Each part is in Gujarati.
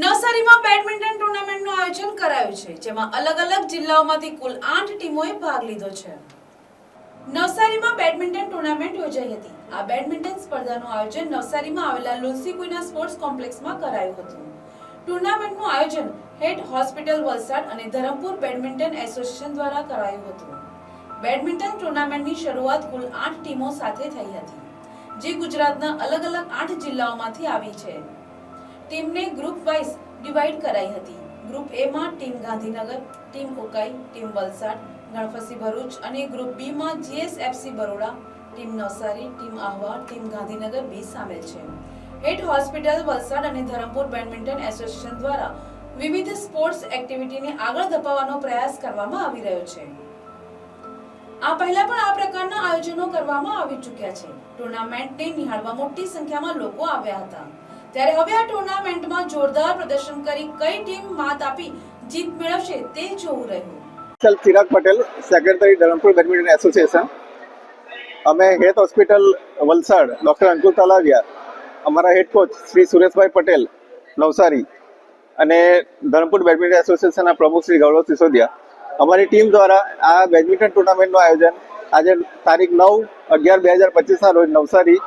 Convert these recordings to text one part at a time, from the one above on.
નવસારીમાં બેડમિન્ટન ટુર્નામેન્ટનું આયોજન કરાયું છે, જેમાં અલગ અલગ જિલ્લાઓમાંથી કુલ આઠ ટીમોએ ભાગ લીધો છે. નવસારીમાં બેડમિન્ટન ટુર્નામેન્ટ યોજાઈ હતી. આ બેડમિન્ટન સ્પર્ધાનું આયોજન નવસારીમાં આવેલા લુલસી કુઈના સ્પોર્ટ્સ કોમ્પ્લેક્સમાં કરાયું હતું. ટુર્નામેન્ટનું આયોજન હેડ હોસ્પિટલ વલસાડ અને ધરમપુર બેડમિન્ટન એસોસિએશન દ્વારા કરાયું હતું. બેડમિન્ટન ટુર્નામેન્ટની શરૂઆત કુલ આઠ ટીમો સાથે થઈ હતી, જે ગુજરાતના અલગ અલગ આઠ જિલ્લાઓમાંથી આવી છે. ટીમને ગ્રુપ વાઇઝ ડિવાઈડ કરાઈ હતી. ગ્રુપ એ માં team Gandhinagar, team Ukai, team Valsad, Ganpatsinh Bharuch અને ગ્રુપ બી માં GSFC Baroda, team Navsari, team Ahwa, team Gandhinagar B સામેલ છે. હેડ હોસ્પિટલ વલસાડ અને ધરમપુર બેડમિન્ટન એસોસિએશન દ્વારા વિવિધ સ્પોર્ટ્સ એક્ટિવિટીને આગળ ધપાવવાનો પ્રયાસ કરવામાં આવી રહ્યો છે. આ પહેલા પણ આ પ્રકારના આયોજનો કરવામાં આવી ચૂક્યા છે. ટુર્નામેન્ટને નિહાળવા મોટી સંખ્યામાં લોકો આવ્યા હતા. ત્યારે હવે આ ટુર્નામેન્ટમાં જોરદાર પ્રદર્શન કરી કઈ ટીમ માત આપી જીત મેળવશે તે જોવું રહ્યું. Sir Chirag Patel, secretary Dharampur badminton association. અમે હેત હોસ્પિટલ વલસાડ, ડૉક્ટર અંકુર તલાવિયા, અમારા હેડ કોચ શ્રી સુરેશભાઈ પટેલ, નવસારી અને ધરમપુર બેડમિન્ટન એસોસિએશનના પ્રમુખ શ્રી ગૌરવ સિસોદિયા. અમારી ટીમ દ્વારા આ બેડમિન્ટન ટુર્નામેન્ટનું આયોજન આજે તારીખ નવ અગિયાર બે હજાર પચીસના રોજ નવસારી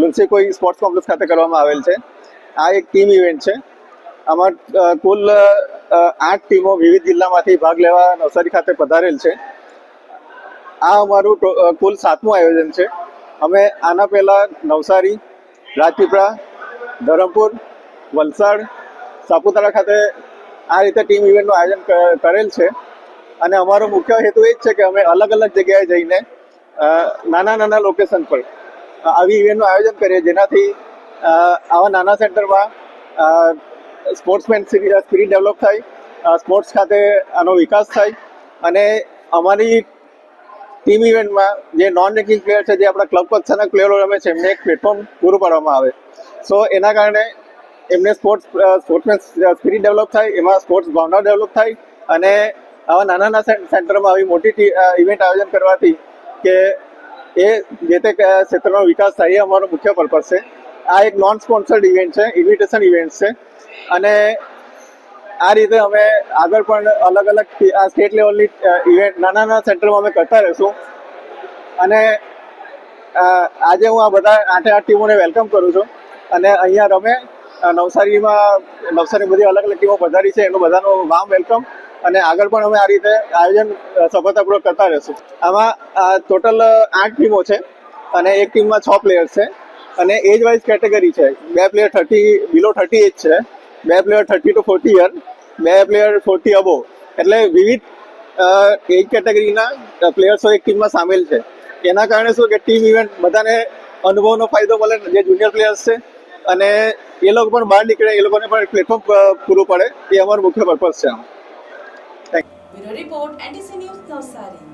લુન્સેકોઈ સ્પોર્ટ્સ કોમ્પ્લેક્સ ખાતે કરવામાં આવેલ છે. આ એક ટીમ ઇવેન્ટ છે. આમાં કુલ આઠ ટીમો વિવિધ જિલ્લામાંથી ભાગ લેવા નવસારી ખાતે પધારેલ છે. આ અમારું કુલ સાતમું આયોજન છે. અમે આના પહેલાં નવસારી, રાજપીપળા, ધરમપુર, વલસાડ, સાપુતારા ખાતે આ રીતે ટીમ ઇવેન્ટનું આયોજન કરેલ છે. અને અમારો મુખ્ય હેતુ એ જ છે કે અમે અલગ અલગ જગ્યાએ જઈને નાના નાના લોકેશન પર આવી ઇવેન્ટનું આયોજન કરીએ જેનાથી આવા નાના સેન્ટરમાં સ્પોર્ટ્સમેન સ્પિરિટ ડેવલપ થાય સ્પોર્ટ્સ ખાતે આનો વિકાસ થાય અને અમારી ટીમ ઇવેન્ટમાં જે નોન રેન્કિંગ પ્લેયર છે, જે આપણા ક્લબ કક્ષાના પ્લેયરો રમે છે, એમને એક પ્લેટફોર્મ પૂરું પાડવામાં આવે. સો એના કારણે એમને સ્પોર્ટ્સ સ્પોર્ટ્સમેન સ્પિરિટ ડેવલપ થાય, એમાં સ્પોર્ટ્સ ભાવના ડેવલપ થાય અને આવા નાના નાના સેન્ટરમાં આવી મોટી ઇવેન્ટ આયોજન કરવાથી કે એ જે તે ક્ષેત્રનો વિકાસ થાય એ અમારો મુખ્ય પર્પઝ છે. આ એક નોન સ્પોન્સર્ડ ઇવેન્ટ છે ઇન્વિટેશન ઇવેન્ટ છે. અને આ રીતે અમે આગળ પણ અલગ અલગ આ સ્ટેટ લેવલની ઇવેન્ટ નાના નાના સેન્ટરમાં અમે કરતા રહીશું. અને આજે હું આ બધા આઠે આઠ ટીમોને વેલકમ કરું છું. અને અહીંયા રમે નવસારીમાં નવસારી બધી અલગ અલગ ટીમો પધારી છે, એનું બધાનું વામ વેલકમ અને આગળ પણ અમે આ રીતે આયોજન સફળતાપૂર્વક કરતા રહીશું. આમાં ટોટલ આઠ ટીમો છે અને એક ટીમમાં છ પ્લેયર્સ છે. અને એજ વાઇઝ કેટેગરી છે. બે player thirty below thirty age છે. બે player thirty to forty year બે પ્લેયર ફોર્ટી અબો એટલે વિવિધ એજ કેટેગરીના પ્લેયર્સો એક ટીમમાં સામેલ છે. એના કારણે શું કે ટીમ ઇવેન્ટ બધાને અનુભવનો ફાયદો મળે, જે જુનિયર પ્લેયર્સ છે. અને એ લોકો પણ બહાર નીકળે, એ લોકોને પણ પ્લેટફોર્મ પૂરું પડે. એ અમારો મુખ્ય પર્પઝ છે. આમ રિપોર્ટ એનટીસી ન્યૂઝ નવસારી.